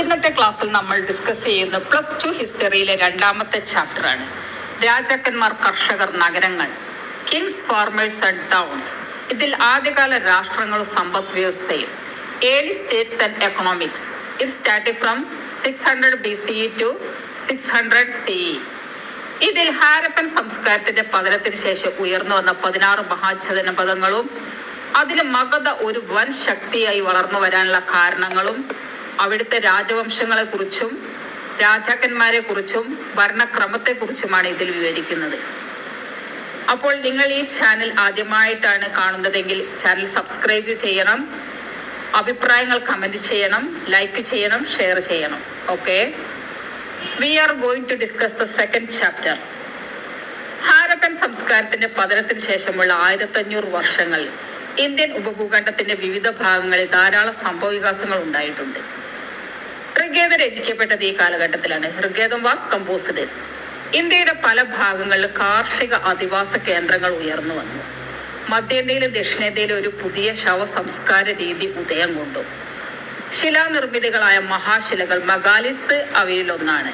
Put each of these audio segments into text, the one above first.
ഇന്നത്തെ ക്ലാസ്സിൽ നമ്മൾ ഡിസ്കസ് ചെയ്യുന്ന പ്ലസ് ടു ഹിസ്റ്ററിയിലെ രണ്ടാമത്തെ ചാപ്റ്ററാണ് രാജാക്കന്മാർ കർഷകർ നഗരങ്ങൾ. കിങ്സ് ഫാർമേഴ്സ് ആൻഡ് ടൗൺസ് ഇതിൽ ആദ്യകാല രാഷ്ട്രങ്ങളും സമ്പദ് വ്യവസ്ഥയും. Early states and economics it start from six hundred B C to six hundred C ഇതിൽ ഹാരപ്പൻ സംസ്കാരത്തിന്റെ പതനത്തിന് ശേഷം ഉയർന്നു വന്ന പതിനാറ് മഹാജനപദങ്ങളും അതിൽ മഗധ ഒരു വൻ ശക്തിയായി വളർന്നു വരാനുള്ള കാരണങ്ങളും അവിടുത്തെ രാജവംശങ്ങളെ കുറിച്ചും രാജാക്കന്മാരെ കുറിച്ചും ഭരണക്രമത്തെ കുറിച്ചുമാണ് ഇതിൽ വിവരിക്കുന്നത്. അപ്പോൾ നിങ്ങൾ ഈ ചാനൽ ആദ്യമായിട്ടാണ് കാണുന്നതെങ്കിൽ ചാനൽ സബ്സ്ക്രൈബ് ചെയ്യണം അഭിപ്രായങ്ങൾ കമന്റ് ചെയ്യണം ലൈക്ക് ചെയ്യണം ഷെയർ ചെയ്യണം. Okay? We are going to discuss the second chapter. Harappan സംസ്കാരത്തിന്റെ പതനത്തിന് ശേഷമുള്ള ആയിരത്തഞ്ഞൂറ് വർഷങ്ങൾ ഇന്ത്യൻ ഉപഭൂഖണ്ഡത്തിന്റെ വിവിധ ഭാഗങ്ങളിൽ ധാരാളം സംഭവ വികാസങ്ങൾ ഉണ്ടായിട്ടുണ്ട്. ഋഗ്വേദം രചിക്കപ്പെട്ടത് ഈ കാലഘട്ടത്തിലാണ്. Rigveda was composed. ഇന്ത്യയുടെ പല ഭാഗങ്ങളിലും കാർഷിക അധിവാസ കേന്ദ്രങ്ങൾ ഉയർന്നു വന്നു. മധ്യേന്ത്യയിലും ദക്ഷിണേന്ത്യയിലും ഒരു പുതിയ ശവ സംസ്കാര രീതി ഉദയം കൊണ്ടു. ശിലാനിർമ്മിതികളായ മഹാശിലകൾ മഗാലിസ് അവയിലൊന്നാണ്.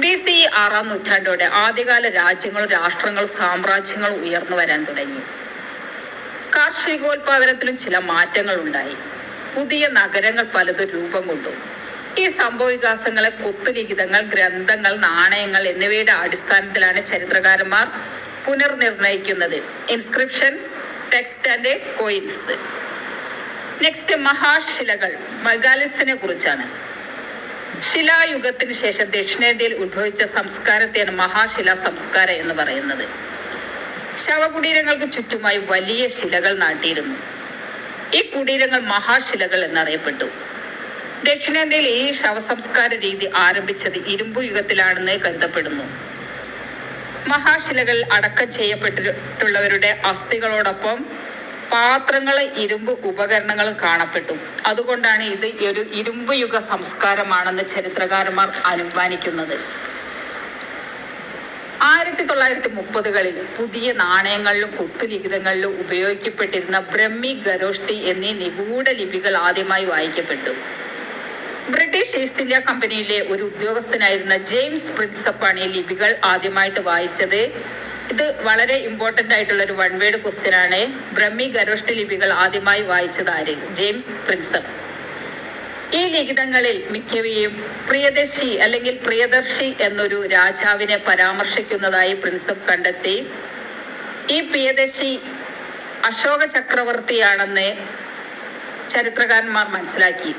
ബി സി ആറാം നൂറ്റാണ്ടോടെ ആദ്യകാല രാജ്യങ്ങളും രാഷ്ട്രങ്ങളും സാമ്രാജ്യങ്ങളും ഉയർന്നു വരാൻ തുടങ്ങി. കാർഷികോൽപാദനത്തിലും ചില മാറ്റങ്ങൾ ഉണ്ടായി പുതിയ നഗരങ്ങൾ പലതും രൂപം കൊണ്ടു. ഈ സംഭവ വികാസങ്ങളെ കൊത്തുലിഖിതങ്ങൾ ഗ്രന്ഥങ്ങൾ നാണയങ്ങൾ എന്നിവയുടെ അടിസ്ഥാനത്തിലാണ് ചരിത്രകാരന്മാർ പുനർനിർണയിക്കുന്നത്. Inscriptions text and coins next മഹാശിലകൾ മഗാലിൻസിനെ കുറിച്ചാണ്. ശിലായുഗത്തിന് ശേഷം ദക്ഷിണേന്ത്യയിൽ ഉത്ഭവിച്ച സംസ്കാരത്തെയാണ് മഹാശില സംസ്കാരം എന്ന് പറയുന്നത്. ശവകുടീരങ്ങൾക്ക് ചുറ്റുമായി വലിയ ശിലകൾ നാട്ടിയിരുന്നു. ഈ കുടീരങ്ങൾ മഹാശിലകൾ എന്നറിയപ്പെട്ടു. ദക്ഷിണേന്ത്യയിൽ ഈ ശവസംസ്കാര രീതി ആരംഭിച്ചത് ഇരുമ്പു യുഗത്തിലാണെന്ന് കരുതപ്പെടുന്നു. മഹാശിലകൾ അടക്കം ചെയ്യപ്പെട്ടിട്ടുള്ളവരുടെ അസ്ഥികളോടൊപ്പം പാത്രങ്ങളും ഇരുമ്പ് ഉപകരണങ്ങളും കാണപ്പെട്ടു. അതുകൊണ്ടാണ് ഇത് ഒരു ഇരുമ്പ് യുഗ സംസ്കാരമാണെന്ന് ചരിത്രകാരന്മാർ അനുമാനിക്കുന്നത്. ആയിരത്തി തൊള്ളായിരത്തി മുപ്പതുകളിൽ പുതിയ നാണയങ്ങളിലും കുത്തുലിഖിതങ്ങളിലും ഉപയോഗിക്കപ്പെട്ടിരുന്ന ബ്രഹ്മി ഗരോഷ്ടി എന്നീ നിഗൂഢ ലിപികൾ ആദ്യമായി വായിക്കപ്പെട്ടു. ബ്രിട്ടീഷ് ഈസ്റ്റ് ഇന്ത്യ കമ്പനിയിലെ ഒരു ഉദ്യോഗസ്ഥനായിരുന്ന ജെയിംസ് പ്രിൻസപ്പാണ് ഈ ലിപികൾ ആദ്യമായിട്ട് വായിച്ചത്. ഇത് വളരെ ഇമ്പോർട്ടന്റ് ആയിട്ടുള്ള ഒരു വൺ വേർഡ് ക്വസ്റ്റ്യൻ ആണ്. ബ്രഹ്മി ഗരോഷ്ടി ലിപികൾ ആദ്യമായി വായിച്ചത് ആര്? James Prinsep. ഈ ലിഖിതങ്ങളിൽ മിക്കവയും പ്രിയദർശി അല്ലെങ്കിൽ പ്രിയദർശി എന്നൊരു രാജാവിനെ പരാമർശിക്കുന്നതായി പ്രിൻസപ്പ് കണ്ടെത്തി. ഈ പ്രിയദർശി അശോക ചക്രവർത്തിയാണെന്ന് ചരിത്രകാരന്മാർ മനസ്സിലാക്കി.